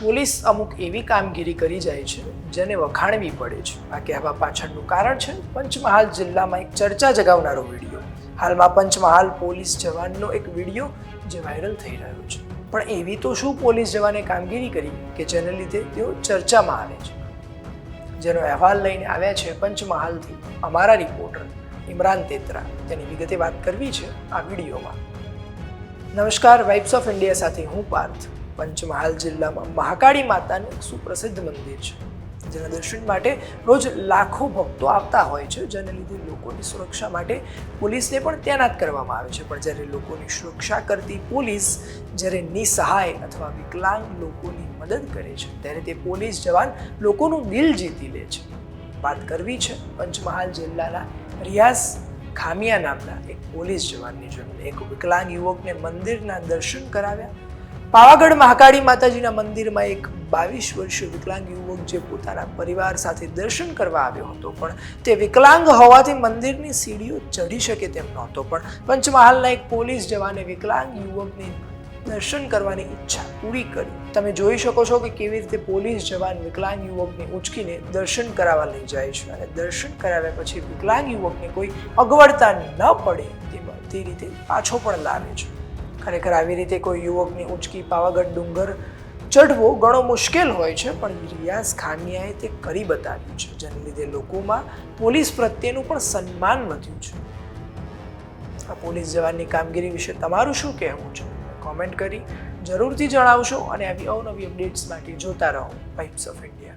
Police અમુક એવી કામગીરી કરી જાય છે, જેને વખાણવી પડે છે. આ કહેવા પાછળનું કારણ છે, પંચમહાલ જિલ્લામાં એક ચર્ચા જગાવનારો વીડિયો. હાલમાં પંચમહાલ પોલીસ જવાનનો એક વીડિયો જે વાયરલ થઈ રહ્યો છે. પણ એવી તો શું પોલીસ જવાને કામગીરી કરી કે જેને લીધે તેઓ ચર્ચામાં આવે છે? જેનો અહેવાલ લઈને આવ્યા છે પંચમહાલથી અમારા રિપોર્ટર ઇમરાન તેત્રા. તેની વિગતે વાત કરવી છે આ વિડીયોમાં. નમસ્કાર, વાઇબ્સ ઓફ ઇન્ડિયા સાથે હું પાર્થ. પંચમહાલ જિલ્લામાં મહાકાળી માતાનું સુપ્રસિદ્ધ મંદિર છે. જેના દર્શન માટે રોજ લાખો ભક્તો આવતા હોય છે, જેને લીધે લોકોની સુરક્ષા માટે પોલીસને પણ તૈનાત કરવામાં આવે છે. પણ જ્યારે લોકોની સુરક્ષા કરતી પોલીસ જ્યારે નિસહાય અથવા વિકલાંગ લોકોની મદદ કરે છે, ત્યારે તે પોલીસ જવાન લોકોનું દિલ જીતી લે છે. વાત કરવી છે પંચમહાલ જિલ્લાના રિયાઝ ખામિયા નામના એક પોલીસ જવાનની જેમને એક વિકલાંગ યુવકને મંદિરના દર્શન કરાવ્યા. પાવાગઢ મહાકાળી માતાજીના મંદિરમાં એક બાવીસ વર્ષીય વિકલાંગ યુવક જે પોતાના પરિવાર સાથે દર્શન કરવા આવ્યો હતો, પણ તે વિકલાંગ હોવાથી મંદિરની સીડીઓ ચઢી શકે તેમ નહોતો. પણ પંચમહાલના એક પોલીસ જવાને વિકલાંગ યુવકની દર્શન કરવાની ઈચ્છા પૂરી કરી. તમે જોઈ શકો છો કે કેવી રીતે પોલીસ જવાન વિકલાંગ યુવકને ઉચકીને દર્શન કરાવવા લઈ જાય છે અને દર્શન કરાવ્યા પછી વિકલાંગ યુવકને કોઈ અગવડતા ન પડે તે રીતે પાછો પણ લાવે છે. ખરેખર આવી રીતે કોઈ યુવકની ઊંચકી પાવાગઢ ડુંગર ચઢવો ઘણો મુશ્કેલ હોય છે, પણ રિયાઝ ખાનિયાએ તે કરી બતાવ્યું છે, જેને લીધે લોકોમાં પોલીસ પ્રત્યેનું પણ સન્માન વધ્યું છે. આ પોલીસ જવાનની કામગીરી વિશે તમારું શું કહેવું છે? કોમેન્ટ કરી જરૂરથી જણાવશો અને આવી અવનવી અપડેટ્સ માટે જોતા રહો પાઇપ્સ ઓફ ઇન્ડિયા